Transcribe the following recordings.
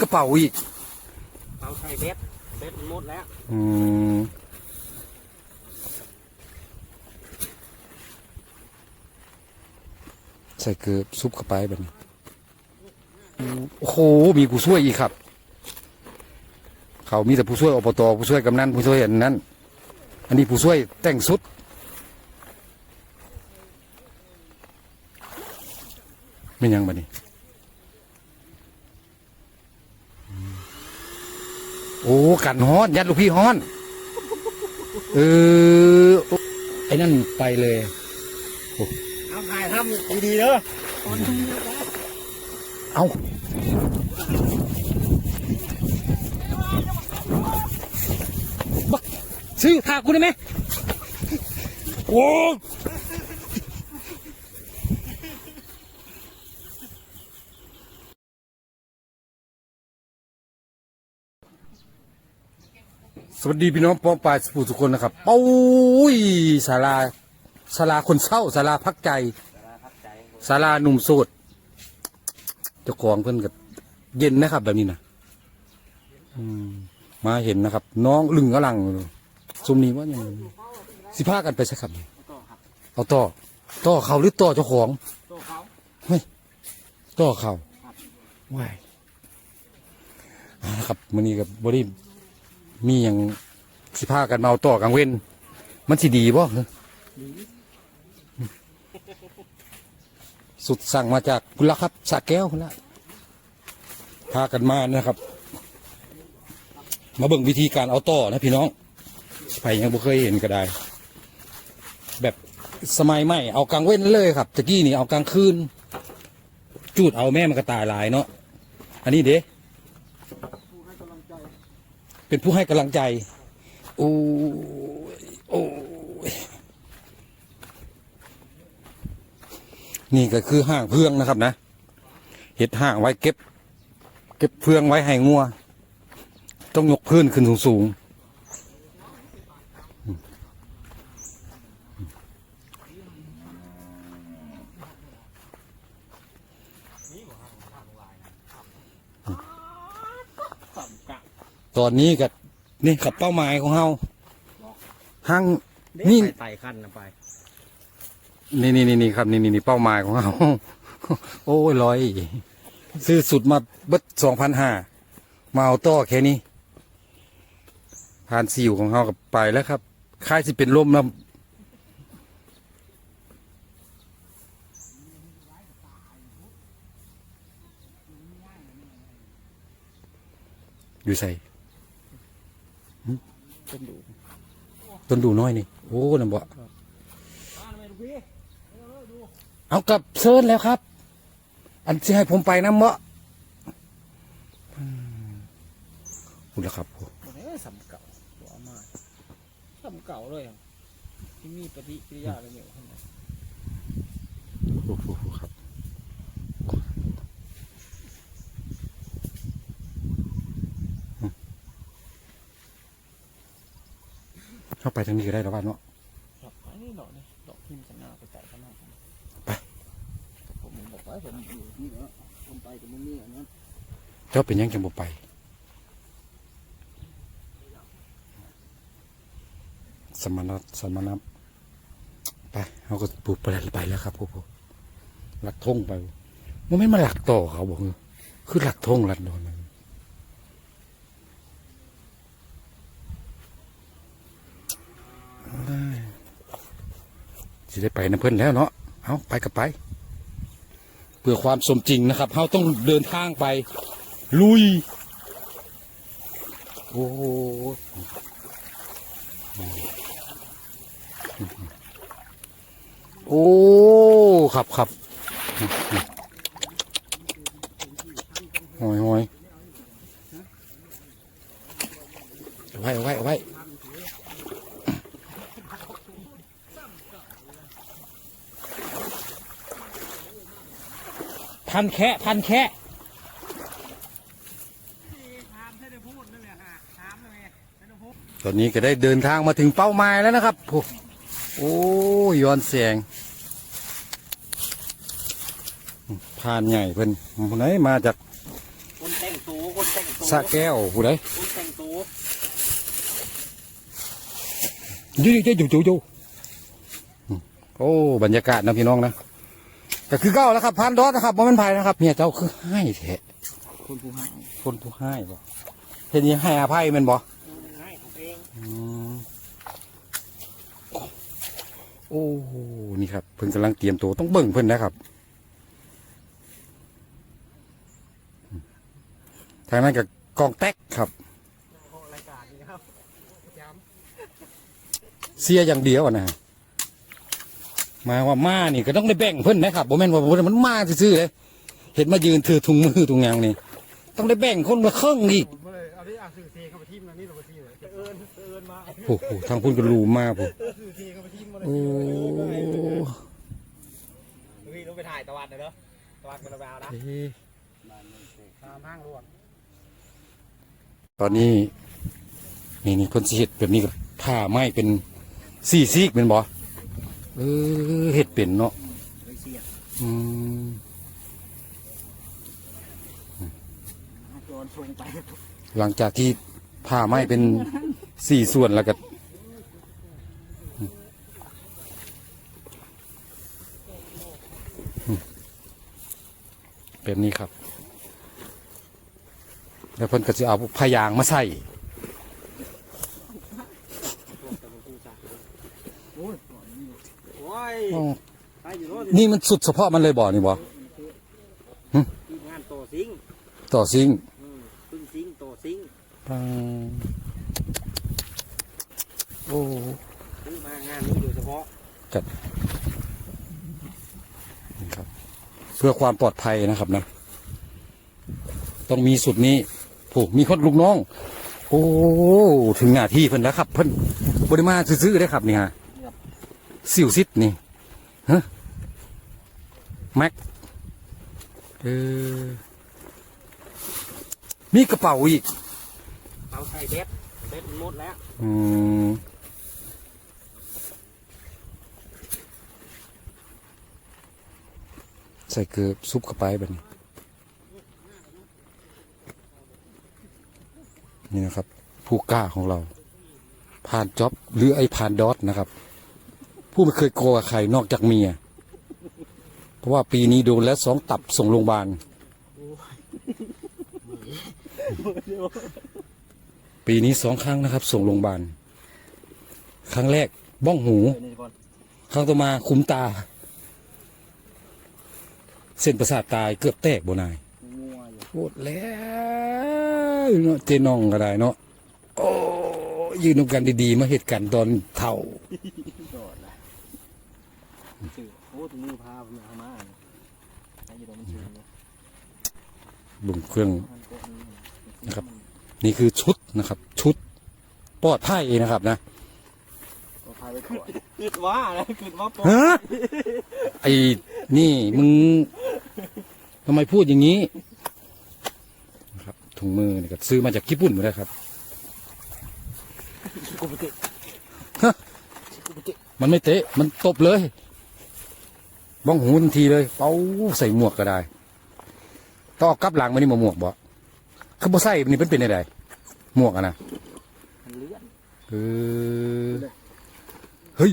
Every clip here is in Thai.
กระเป๋าอีกเอาใส่เบ็ดเบ็ดมันหมดแล้วอืมใส่เกลือซุปเข้าไปแบบนี้อืมโอ้โหมีผู้ช่วยอีกครับ เขามีแต่ผู้ช่วยอบตผู้ช่วยกำนันผู้ช่วยอันนั้น อันนี้ผู้ช่วยแต่งสุดเป็นยังบัดนี้อืมโอ้กันฮ้อน ยัดลูกพี่ฮ้อน เออไอ้นั่นไปเลยเอาถ่ายทำดีๆเด้อเอาบักซื้อขากูได้ไหมโอ้ สวัสดีพี่น้องป้องปลายสปูทุกคนนะครับปุ้ยศาลาศาลาคนเศร้าศาลาพักใจศาลาหนุ่มโสดเจ้าของเพิ่นก็เย็นนะครับ แบบนี้นะอืมมาเห็นนะครับ น้องลึงกำลังซุมนี้ว่าอย่างสิพากันไปใช่ครับเอาต่อต่อเขาหรือต่อเจ้าของโตเขาต่อเขาว้ายเอาละครับมันนี้กับบริ มีอย่างสิพากันเอาต่อกลางเว้น มันสิดีบ่สุดสั่งมาจากคุณละครับสระแก้วคุณละพากันมานะครับ มาเบิ่งวิธีการเอาต่อนะพี่น้องไปยังบ่เคยเห็นก็ได้ แบบสมัยใหม่เอากลางเว้นเลยครับตะกี้นี่เอากลางคืน จูดเอาแม่มันก็ตายหลายเนาะอันนี้เด้ เป็นผู้ให้กำลังใจ โอ้โอ้นี่ก็คือห้างเพื่องนะครับนะเห็ดห้างไว้เก็บ เก็บเพื่องไว้ให้งัว ต้องยกพื้นขึ้นสูงๆ ตอนนี้กับนี่กับเป้าหมายของเราห้างนี่ไปไต่ขั้นนะไปนี่นี่นี่นี่ครับนี่นี่นี่เป้าหมายของเราโอ้ยร้อยซื้อสุดมาเบิดสองพันห้ามาเอาต่อแค่นี้ ผ่านสิวของเรากับไปแล้วครับค่ายสิเป็นลมแล้วอยู่ใส่ เป็นดูต้นดูน้อยนี่ โอ้นั่นบ่เอากลับเซิร์นแล้วครับ อันที่ให้ผมไปนะเมาะอืมพูดแล้วครับตัวนี้สำเก่าตัวเอามาสำเก่าเลยอะที่มีปฏิกิริยาอะไรเนี่ยข้างในโอ้โหครับ เข้าไปทางนี้ก็ได้แล้วบ้านเนาะดอกไม้นี่ดอกนี่ดอกทิมข้างหน้าไปไต่ข้างหน้าไปผมบอกว่าผมอยู่นี่แล้วผมไปกับมึงนี่อันนั้นเจ้าเป็นยังจังบ่ไปสมณะสมณะไปเขาก็ปลูกไปแล้วไปแล้วครับพวกผมหลักทงไปมันไม่มาหลักต่อเขาบอกเลยคือหลักทงหลักโดนมันได้ สิได้ไปนะเพื่อนแล้วเนาะเอาไปกับไป เพื่อความสมจริงนะครับเขาต้องเดินทางไป ลุย โอ้โหโอ้ครับครับหอยหอยเอาไว้เอาไว้เอาไว้ พันแคะพันแคะตอนนี้ก็ได้เดินทางมาถึงเป้าหมายแล้วนะครับโอ้ย้อนแสงผ่านใหญ่เพิ่นคนไหนมาจากคนแต่งตัวคนแต่งตัวสะแก้วผู้ใดปูนแต่งตูยู่อยู่อยู่โอ้บรรยากาศนะพี่น้องนะ ก็คือเก้าแล้วครับพันดอสนะครับบ่แมันไผ่นะครับเมียเจ้าคือให้แท้คนผู้ให้คนผู้ให้บ่เห็นยังให้อภัยแมันบ่ให้ของเองอืมโอ้โหนี่ครับเพิ่นกำลังเตรียมตัวต้องเบิ่งเพิ่นนะครับทางนั้นกับกองแต๊กครับรายการนี้ครับเสียอย่างเดียวนะฮะ มาว่ามานี่ก็ต้องได้แบ่งเพิ่นนะครับบ่แม่นว่าบ่ได้มันมาซื่อๆเลยเห็นมายืนถือถุงมือถุงยางนี่ ต้องได้แบ่งคนมาครึ่งอีกำผมเลยเอาที่อ่างสื่อเทเข้าไปทิมนะนี่เราไปทิมเลยเอิญเอิญมาโอ้โหทางพุ่นก็รูมาผมสื่อเทเข้าไปทิมมาเลยโอ้พี่ต้องไปถ่ายตะวันเลยเนาะตะวันเป็นระเบานะเอ๊ะตามห้างรวดตอนนี้นี่นี่คนสิเห็ดแบบนี้ก็ผ้าไหม้เป็นสี่ซีกเป็นบ่ เออเห็ดเป็นเนาะเลยเสียอืมโดนส่งไปหลังจากที่ผ้าไหม้เป็นสี่ส่วนแล้วก็อืมแบบนี้ครับ แล้วเพิ่นก็จะเอาพยางมาใส่ โอ้ยโอ้ย อ๋อ ไปอยู่โน่นนี่มันสุดเฉพาะมันเลยบ่นี่บ่ทีมงานโตซิงต่อซิงค์อืมพึ่งซิงโตซิงปังโอ้ซื้อมางานนี้โดยเฉพาะนี่ครับ เพื่อความปลอดภัยนะครับนะ ต้องมีสุดนี้ผูกมีคนลูกน้อง โอ้ถึงหน้าที่เพิ่นแล้วครับ เพิ่นบริมาซื้อๆได้ครับนี่ฮะสิวซิดนี่ฮะ แม็กเออมีกระเป๋าอีกเอาใส่เด็ดเด็ดมันหมดแล้วอืมใส่เกลือซุปเข้าไปแบบนี้ นี่นะครับ ผู้กล้าของเรา ผ่านจ็อบหรือไอ้ผ่านดอทนะครับ ผู้ไม่เคยโกงกับใครนอกจากเมีย เพราะว่าปีนี้โดนแล้วสองตับส่งโรงพยาบาลปีนี้สองครั้งนะครับ ส่งโรงพยาบาลครั้งแรกบ้องหู ครั้งต่อมาขุมตา เส้นประสาทตายเกือบแตกบนายโคตรแล้วเนาะเจน้องก็ได้เนาะโอ้ยืนนกันดีๆมาเหตุการณ์ตอนเท่า โดดละสื่อโอ้ถุงมือพาผมเอามาไอ้ยี่ดอกมันชื่อเนี่ยบุงเครื่อง มันโกะนี้นะครับ นี่คือชุดนะครับ ชุดปลอดภัยนะครับนะก็พาไปก่อนคิดว่าอะไรคิดว่าปฮะไอ้นี่มึงทำไมพูดอย่างนี้นะครับถุงมือนี่ก็ซื้อมาจากญี่ปุ่นหมดเลยครับ กูไปเตะฮะ กูไปเตะมันไม่เตะ มันตบเลย บ้องหูทันทีเลยเป้าใส่หมวกก็ได้ต้องเอากลับหลังมานี่มาหมวกบ่คือบ่ใส่นี่เป็นเป็นอะไรหมวกอะนะมันเลื่อนเออเฮ้ย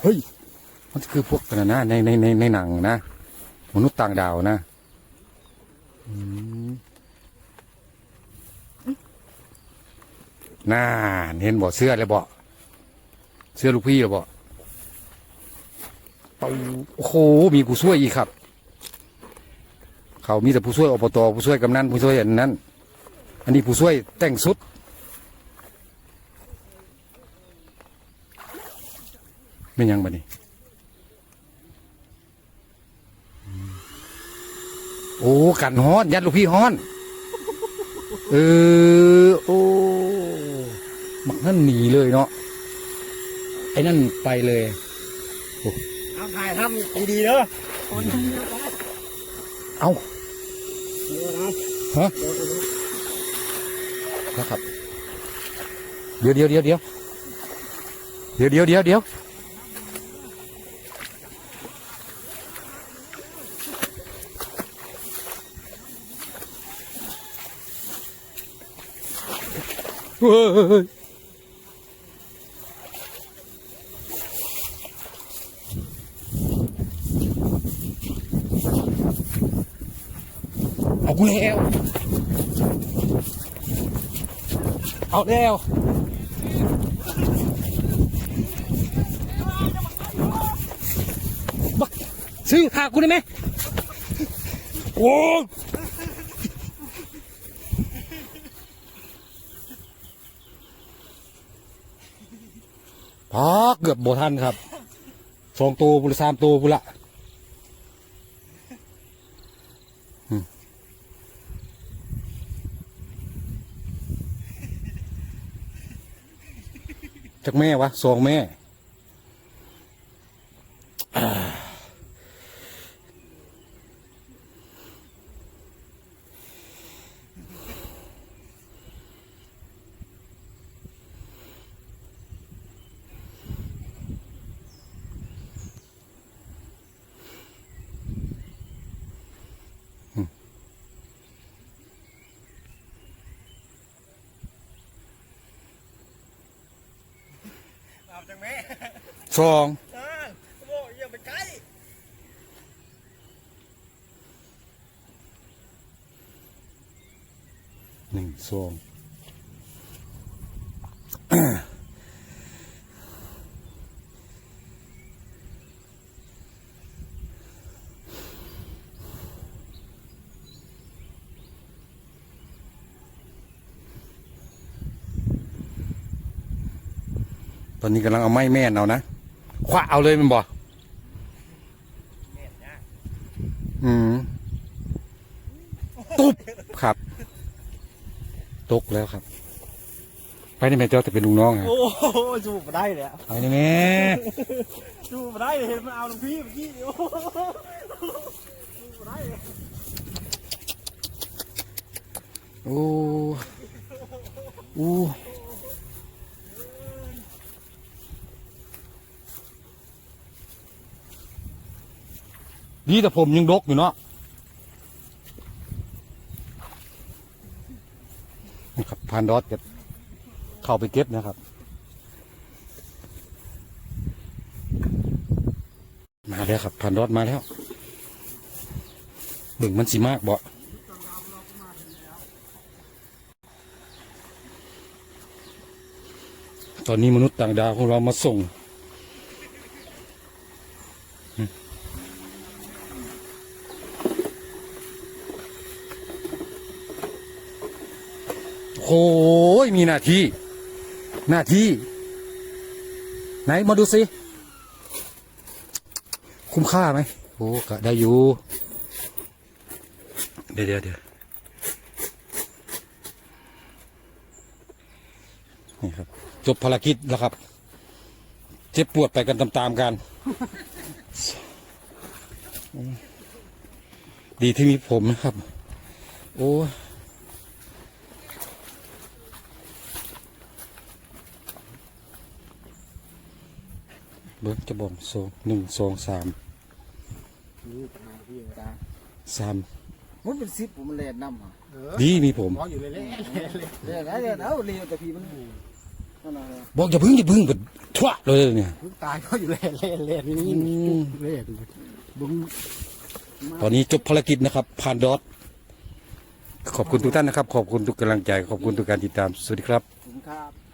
เฮ้ยมันคือพวกกันนะในในในในหนังนะมนุษย์ต่างดาวนะน่าเห็นบ่เสื้อเลยบ่เสื้อลูกพี่เลยบ่ โอ้โหมีผู้ช่วยอีกครับ เขามีแต่ผู้ช่วยอบตผู้ช่วยกำนันผู้ช่วยอันนั้น อันนี้ผู้ช่วยแต่งสุดเป็นยังบัดนี้โอ้กันฮ้อน ยัดลูกพี่ฮ้อน เออ โอ้มักนั่นหนีเลยเนาะไอ้นั่นไปเลยเอา ถ่ายทำดีๆเด้อคนเอ้าเยอะนะฮะนะครับ เดี๋ยวเดี๋ยวเดี๋ยวเดี๋ยวเดี๋ยวเดี๋ยวเดี๋ยวเดี๋ยวเฮ้ยเอากู แล้ว เอาแล้วบักซื้อพากูได้ไหมโอ้พอเกือบโบทันครับสองตัวบุรสามตัวบุละ จากแม่วะสองแม่ อาจังแม่สองอ่าโอ้ยอย่าไปใกล้หนึ่งสอง อนนี้กำลังเอาไม้แม่นเอานะคว้าเอาเลยมันบอกแม่นยากอืมตุ๊บครับ ตกแล้วครับ ไปนี่แม่เจ้าแต่เป็นลุงน้องฮะโอ้โหจูบมาได้เลยอะไปนี่แม่จูบมาได้เลยเห็นมันเอาหลวงพี่เมื่อกี้โอ้โหจูบมาได้เลยโอ้โอ้ ดีแต่ผมยังดกอยู่เนาะนะครับพานดอสจะเข้าไปเก็บนะครับ มาแล้วครับพานดอสมาแล้วเบิ่งมันสีมากบ่ตอนนี้มนุษย์ต่างดาวของเรามาส่ง โอ้ยมีหน้าที่ หน้าที่ ไหนมาดูสิ คุ้มค่าไหมโอ้ก็ได้อยู่ เดี๋ยวเดี๋ยวเดี๋ยวนี่ครับ จบภารกิจแล้วครับ เจ็บปวดไปกันตามๆกัน ดีที่มีผมนะครับ โอ้ บิ้งจะบอกสองหนึ่งสองสามนี่ปัญหาพี่ตาสามมันเป็นซิปผมมันแลนน้ำอะดีมีผมมองอยู่เลยเลยเดี๋ยวนะเดี๋ยวนะเอาเร็วแต่พี่มันนั่นน่ะเลยบอกอย่าพึ่งอย่าพึ่งแบบทั่วเลยเนี่ยพึ่งตายก็อยู่แลนแลนแลนนี่อืมแลนบุ้งตอนนี้จบภารกิจนะครับผ่านดอทขอบคุณทุกท่านนะครับ ขอบคุณทุกกำลังใจ ขอบคุณทุกการติดตาม สวัสดีครับถึงครับ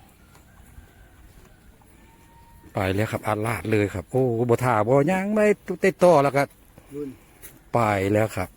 ไปแล้วครับอาลาดเลยครับ โอ้บท่าบ่ย่างไม่ติดต่อแล้วก็รุ่นไปแล้วครับ